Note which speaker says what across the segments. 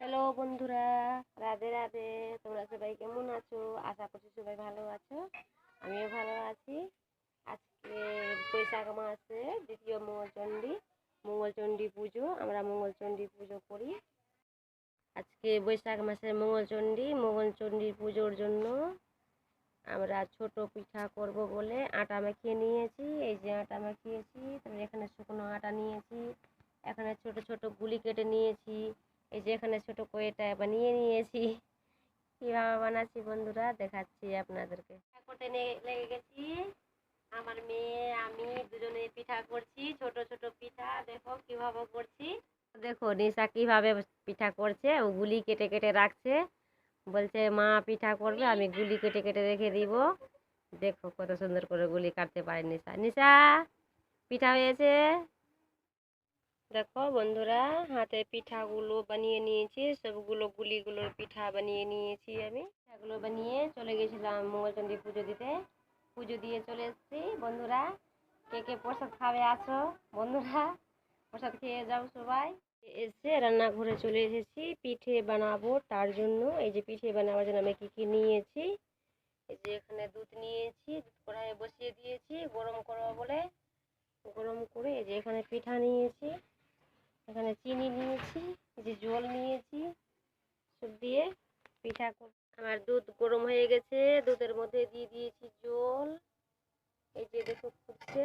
Speaker 1: Hello বন্ধুরা, রাধে রাধে। তোমরা সবাই কেমন আছো? আশা করছি সবাই ভালো আছো। আমিও ভালো আছি। আজকে বৈশাখ মাসে দ্বিতীয় মঙ্গলচণ্ডী মঙ্গলচণ্ডী পুজো। আমরা মঙ্গলচণ্ডী পুজো করি। আজকে বৈশাখ মাসের মঙ্গলচণ্ডী মঙ্গলচণ্ডী পুজোর জন্য আমরা ছোট পিঠা করব বলে আটা মাখিয়ে নিয়েছি। এই যে আটা মাখিয়েছি, তারপরে এখানে শুকনো আটা নিয়েছি। এখানে ছোট ছোট গুলি কেটে নিয়েছি। এই যে এখানে ছোট কয়েটা বানিয়ে নিয়েছি। কীভাবে বানাচ্ছি বন্ধুরা? দেখাচ্ছি আপনাদেরকে। করতে লেগে গেছি। আমার মেয়ে, আমি দুজনে পিঠা করছি, ছোট ছোট পিঠা। দেখো কীভাবে করছি। দেখো, নিশা কীভাবে পিঠা করছে, ও গুলি কেটে কেটে রাখছে। বলছে, মা পিঠা করবে, আমি গুলি কেটে কেটে রেখে দিব। দেখো কত সুন্দর করে গুলি কাটতে পারে নিশা। নিশা, পিঠা হয়েছে? দেখো বন্ধুরা হাতে পিঠাগুলো বানিয়ে নিয়েছি, সবগুলো গুলিগুলোর পিঠা বানিয়ে নিয়েছি আমি। পিঠাগুলো বানিয়ে চলে গেছিলাম মঙ্গলচণ্ডী পুজো দিতে। পুজো দিয়ে চলে এসেছি। বন্ধুরা, কে কে প্রসাদ খাবে আসো বন্ধুরা, প্রসাদ খেয়ে যাও সবাই। এসে রান্নাঘরে চলে এসেছি। পিঠে বানাবো তার জন্য। এই যে পিঠে বানাবার জন্য আমি কী কী নিয়েছি? এই যে এখানে দুধ নিয়েছি, দুধ কড়াইয়ে বসিয়ে দিয়েছি, গরম করব বলে। গরম করে এই যে এখানে পিঠা নিয়েছি। এখানে চিনি নিয়েছি যে জল নিয়েছি সব দিয়ে পিঠা আমার দুধ গরম হয়ে গেছে, দুধের মধ্যে দিয়ে দিয়েছি জল। এই যে দেখো ফুটছে।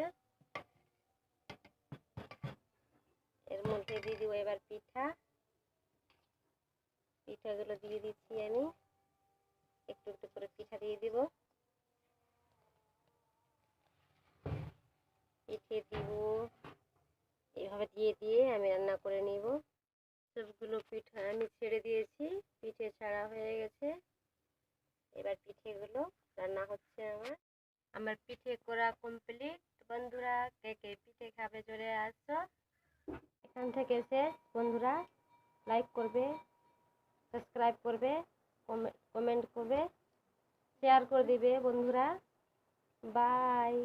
Speaker 1: এর মধ্যে দিয়ে দিব এবার পিঠা। পিঠাগুলো দিয়ে দিচ্ছি আমি। একটু একটু করে পিঠা দিয়ে দিব পিঠে দিব এইভাবে দিয়ে দিয়ে আমি রান্না করে নিব। সবগুলো পিঠা আমি ছেড়ে দিয়েছি। পিঠে ছাড়া হয়ে গেছে। এবার পিঠেগুলো রান্না হচ্ছে আমার। আমার পিঠে করা কমপ্লিট বন্ধুরা, কে কে পিঠে খাবে চলে আসো। এখান থেকে শেষ বন্ধুরা লাইক করবে সাবস্ক্রাইব করবে কমেন্ট করবে শেয়ার করে দিবে বন্ধুরা। বাই